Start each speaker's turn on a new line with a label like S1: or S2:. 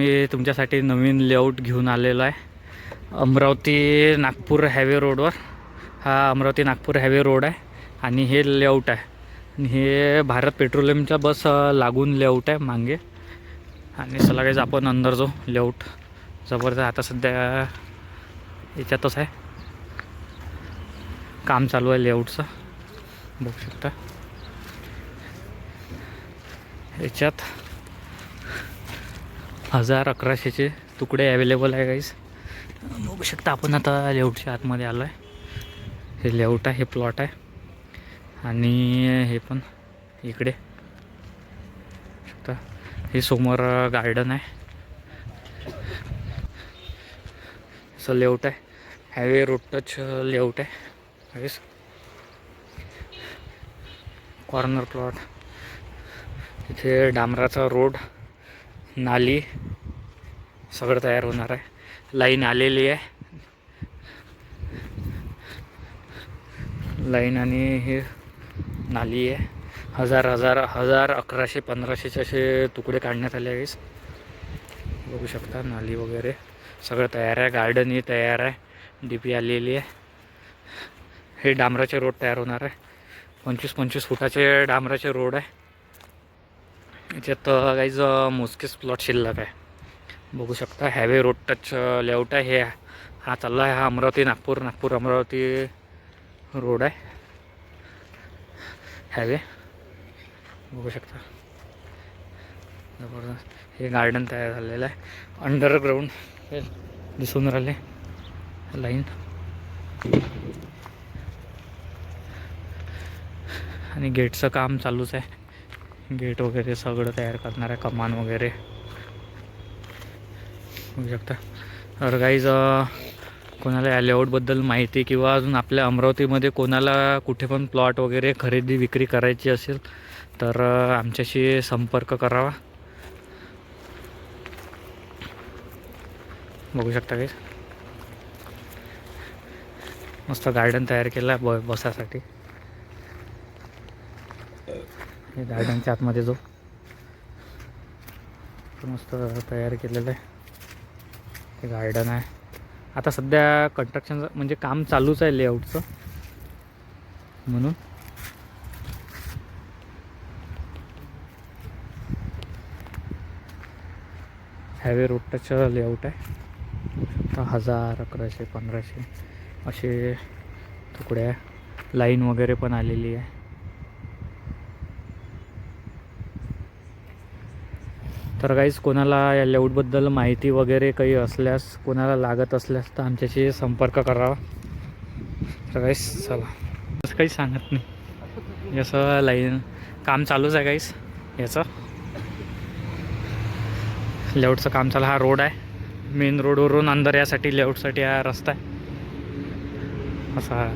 S1: मी तुमच्यासाठी नवीन लेआउट घेऊन आलेलो आहे. अमरावती नागपूर हायवे रोडवर. हा अमरावती नागपूर हायवे रोड आहे आणि हे लेआउट आहे. आणि हे भारत पेट्रोलियमच्या बस लागून लेआउट आहे मागे. आणि चला आपण अंदर जो लेआउट जबरदस्त आता सध्या याच्यातच आहे. काम चालू आहे लेआउटचं. बघू शकता. याच्यात हजार अकराशेचे तुकडे अवेलेबल आहे गाईस बघू शकता आपण आता लेआउटच्या आतमध्ये आलो आहे हे लेआउट आहे हे प्लॉट आहे. आणि हे पण इकडे. शकता? हे समोर गार्डन आहे. असं लेआउट आहे. हायवे रोड टच लेआउट आहे गाईस कॉर्नर प्लॉट इथे डांबराचा रोड नाली सगळं तयार होणार आहे. लाईन आलेली आहे. लाईन आणि हे नाली आहे. हजार हजार हजार अकराशे पंधराशेचे असे तुकडे काढण्यात आले आहेस बघू शकता नाली वगैरे सगळं तयार आहे. गार्डनही तयार आहे. डी पी आलेली आहे. हे डांबराचे रोड तयार होणार आहे. पंचवीस पंचवीस फुटाचे डांबराचे रोड आहे. याच्यात काहीच मोजकेच प्लॉट शिल्लक आहे. बघू शकता हॅवे रोड टच लेआउट आहे. हे हा चालला आहे हा अमरावती नागपूर नागपूर अमरावती रोड आहे. हॅवे बघू शकता. जबरदस्त. हे गार्डन तयार झालेलं आहे. अंडरग्राऊंड हे दिसून राहिले. लाईन आणि गेटचं काम चालूच आहे. गेट वगैरे सगळं तयार करणार आहे कमान वगैरे. बघू शकता. तर गाईज कोणाला या लेआउटबद्दल माहिती किंवा अजून आपल्या अमरावतीमध्ये कोणाला कुठे पण प्लॉट वगैरे खरेदी विक्री करायची असेल तर आमच्याशी संपर्क करावा. बघू शकता काही मस्त गार्डन तयार केलं आहे ब बसासाठी. हे गार्डनच्या आतमध्ये जो मस्त तयार केलेलं आहे. ते गार्डन आहे. आता सध्या कन्स्ट्रक्शनचं म्हणजे काम चालूच आहे लेआउटचं म्हणून. हायवे रोडचं लेआउट आहे. हजार अकराशे पंधराशे असे तुकडे लाईन वगैरे पण आलेली आहे. तर काहीच कोणाला या लेआउटबद्दल माहिती वगैरे काही असल्यास कोणाला लागत असल्यास तर आमच्याशी संपर्क करावा तर काहीच चला. असं काही सांगत नाही. जसं लाईन काम चालूच आहे काहीच याचं. लेआउटचं काम चालू हा रोड आहे. मेन रोडवरून अंदर यासाठी लेआउटसाठी हा रस्ता आहे. असा.